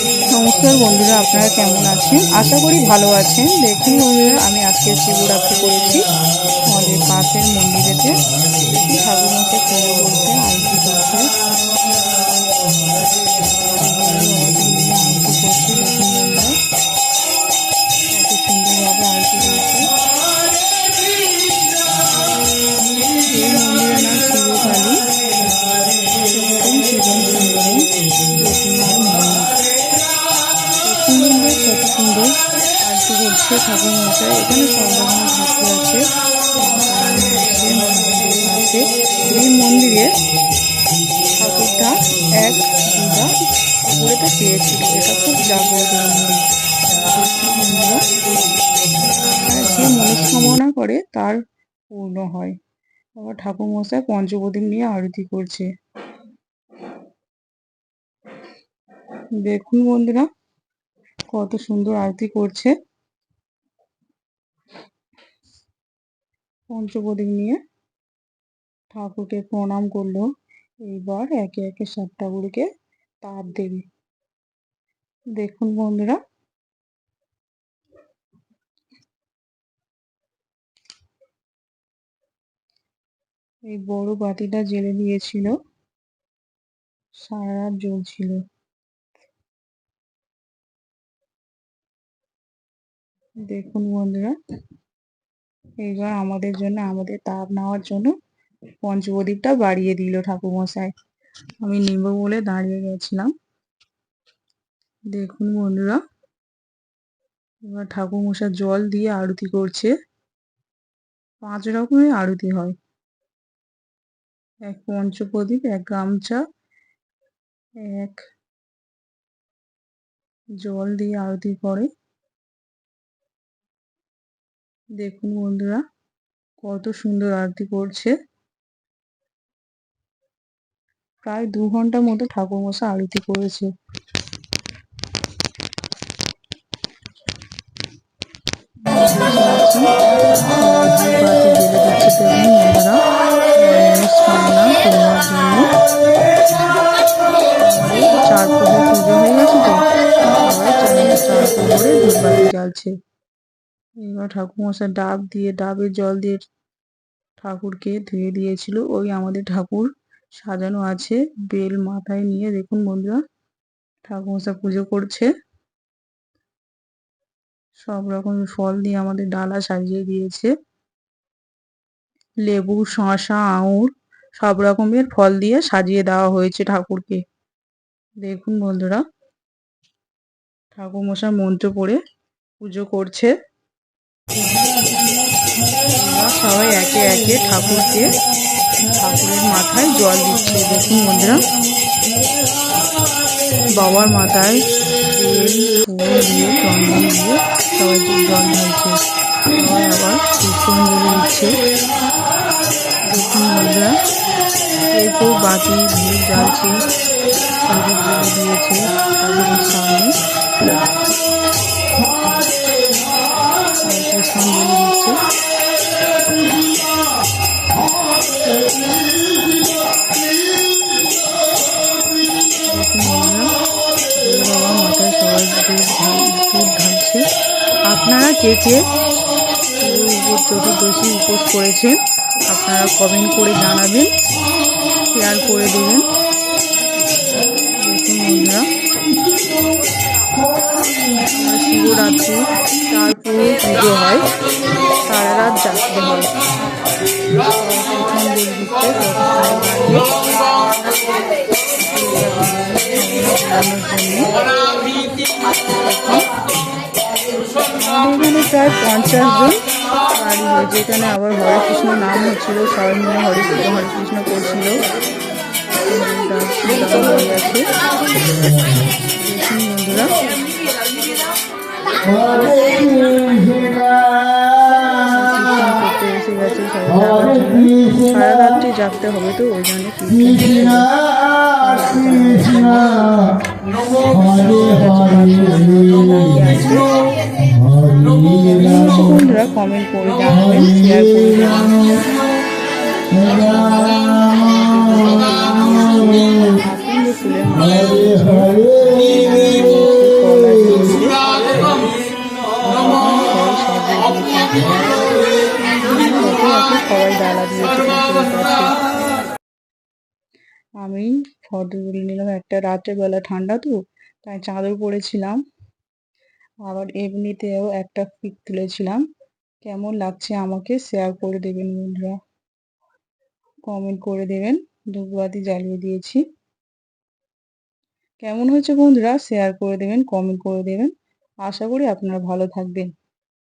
নমস্কার বন্ধুরা, আপনারা কেমন আছেন? আশা করি ভালো আছেন। দেখুন বন্ধুরা, আমি আজকে শিবরাত্রি করেছি। আমাদের পাশের মন্দিরেতে ঠাকুর মতো করে পুজো সুন্দর কত সুন্দর আরতি করছে ঠাকুর মশাই। এখানে সব রকমের ঠাকুর আছে। আছে এই মন্দিরে ঠাকুরটা এক, দুটা উপরেটা পেয়েছিল। এটা খুব জাগ্রত আর যে মনস্কামনা করে তার পূর্ণ হয়। আবার ঠাকুর মশাই পঞ্চপ্রদীপ নিয়ে আরতি করছে। দেখুন বন্ধুরা কত সুন্দর আরতি করছে। পঞ্চপ্রদীপ নিয়ে ঠাকুরকে প্রণাম করল। এইবার একে একে সব ঠাকুরকে দেবে। দেখুন বন্ধুরা। এই বড় বাতিটা জেলে দিয়েছিল। সারা রাত জ্বলছিল। দেখুন বন্ধুরা এইবার আমাদের জন্য, আমাদের তাপ নেওয়ার জন্য পঞ্চপ্রদীপটা বাড়িয়ে দিল ঠাকুরমশাই। আমি নেব বলে দাঁড়িয়ে গেছিলাম। দেখুন বন্ধুরা, এবার ঠাকুরমশাই জল দিয়ে আরতি করছে। পাঁচ রকমের আরতি হয়। এক পঞ্চপ্রদীপ, এক গামছা, এক জল দিয়ে আরতি করে। দেখুন বন্ধুরা, কত সুন্দর আরতি করছে। প্রায় দু ঘণ্টা মতো ঠাকুরমশাই আরতি করেছে। চার পুজো হয়ে গেছে তো? চার পুজো এবার ঠাকুরমশাই ডাব দিয়ে, ডাবের জল দিয়ে ঠাকুরকে ধুয়ে দিয়েছিল। ওই আমাদের ঠাকুর সাজানো আছে, বেল মাথায় নিয়ে। দেখুন বন্ধুরা, ঠাকুরমশাই পুজো করছে। সব রকম ফল দিয়ে আমাদের ডালা সাজিয়ে দিয়েছে। লেবু, শসা, আঙুর, সব রকমের ফল দিয়ে সাজিয়ে দেওয়া হয়েছে ঠাকুরকে। দেখুন বন্ধুরা, ঠাকুরমশাই মন্ত্র পড়ে পুজো করছে। সবাই একে একে ঠাকুরকে ঠাকুরের মাথায় জল দিচ্ছে। দেখুন বন্ধুরা, বাবার মাথায় তেল, ফুল দিয়ে, চন্দন দিয়ে সবাই জল ঢালছে সবাই আবার পুষ্পাঞ্জলি দিচ্ছে। দেখুন বন্ধুরা কেউ বাতি ধূপ জ্বালছে দিয়েছে সামনে। দিচ্ছে সবাই দুধ ঢালছে আপনারা কে কে চতুর্দশী উপোস করেছেন, আপনারা কমেন্ট করে জানাবেন শেয়ার করে দেবেন। দেখুন বন্ধুরা। শিবরাত্রি তারপরে পুজো হয়, সারা রাত জাগতে হয়। এখানে প্রায় পঞ্চাশ জন বাড়ি হয়েছে আবার হরে কৃষ্ণ নাম হচ্ছিল, সবাই মিলে হরে হরে কৃষ্ণ করছিল বন্ধুরা সারা রাত্রি জাগতে হবে তো ওই জন্য বন্ধুরা কমেন্ট করে জানাবেন শেয়ার করে জানাবেন। আমি ফটো তুলে নিলাম একটা রাত্রেবেলা ঠান্ডা তো, তাই চাদর পরেছিলাম। আবার এমনিতেও একটা পিক তুলেছিলাম। কেমন লাগছে আমাকে শেয়ার করে দেবেন বন্ধুরা। কমেন্ট করে দেবেন। ধূপবাতি জ্বালিয়ে দিয়েছি। কেমন হয়েছে বন্ধুরা? শেয়ার করে দেবেন কমেন্ট করে দেবেন। আশা করি আপনারা ভালো থাকবেন।